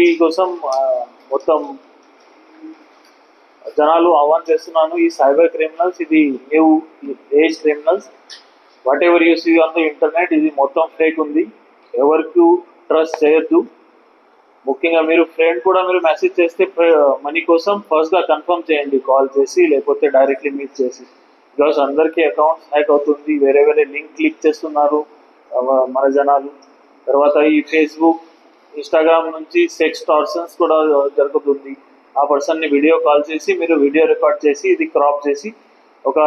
దీనికోసం మొత్తం జనాలు ఆహ్వాన్ చేస్తున్నాను. ఈ సైబర్ క్రిమినల్స్ ఇది new age criminals whatever you see on the internet ఇది మొత్తం ఫేక్ ఉంది. ఎవరికి ట్రస్ట్ చేయొద్దు. ముఖ్యంగా మీరు ఫ్రెండ్ కూడా మీరు మెసేజ్ చేస్తే మనీ కోసం ఫస్ట్గా కన్ఫర్మ్ చేయండి కాల్ చేసి లేకపోతే డైరెక్ట్లీ మీట్ చేసి. బికాస్ అందరికీ అకౌంట్స్ హ్యాక్ అవుతుంది వేరే వేరే లింక్ క్లిక్ చేస్తున్నారు మన జనాలు. తర్వాత ఈ ఫేస్బుక్ ఇన్స్టాగ్రామ్ నుంచి సెక్స్ టార్సన్స్ కూడా జరుగుతుంది ఆ పర్సన్ని వీడియో కాల్ చేసి మీరు వీడియో రికార్డ్ చేసి ఇది క్రాప్ చేసి ఒక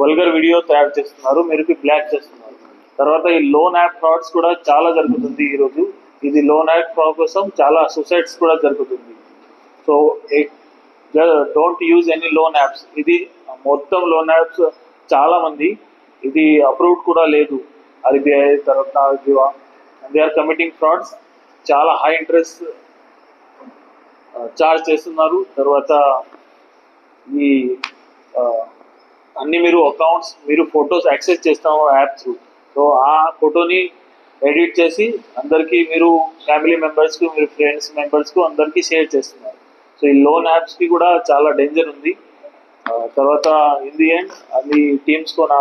వల్గర్ వీడియో తయారు చేస్తున్నారు. మీరు బ్లాక్ చేస్తున్నారు. తర్వాత ఈ లోన్ యాప్ ఫ్రాడ్స్ కూడా చాలా జరుగుతుంది ఈరోజు ఇది లోన్ యాప్ ఫ్రాడ్ కోసం చాలా సూసైడ్స్ కూడా జరుగుతుంది. So don't use any loan apps ఇది మొత్తం లోన్ యాప్స్ చాలా మంది. ఇది అప్రూవ్డ్ కూడా లేదు. ఆర్బీఐ తర్వాత దే ఆర్ కమిటింగ్ ఫ్రాడ్స్ చాలా హై ఇంట్రెస్ట్ చార్జ్ చేస్తున్నారు. తర్వాత ఈ uh, అన్ని మీరు అకౌంట్స్ మీరు ఫొటోస్ యాక్సెస్ చేస్తాము యాప్ త్రూ సో ఆ ఫోటోని ఎడిట్ చేసి అందరికీ మీరు ఫ్యామిలీ మెంబర్స్కి మీరు ఫ్రెండ్స్ మెంబర్స్కు అందరికీ షేర్ చేస్తున్నారు. సో ఈ లోన్ యాప్స్కి కూడా చాలా డేంజర్ ఉంది. Uh, తర్వాత ఇన్ ది ఎండ్ అది టీమ్స్కు నా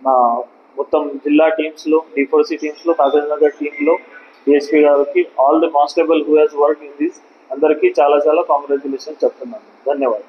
నా మొత్తం జిల్లా టీమ్స్లో డిఫోర్సీ టీమ్స్లో కాకినాడ టీంలో డిఎస్పీ గారికి all the constable who has work in this అందరికీ చాలా చాలా కాంగ్రాచులేషన్ చెప్తున్నాను. ధన్యవాదాలు.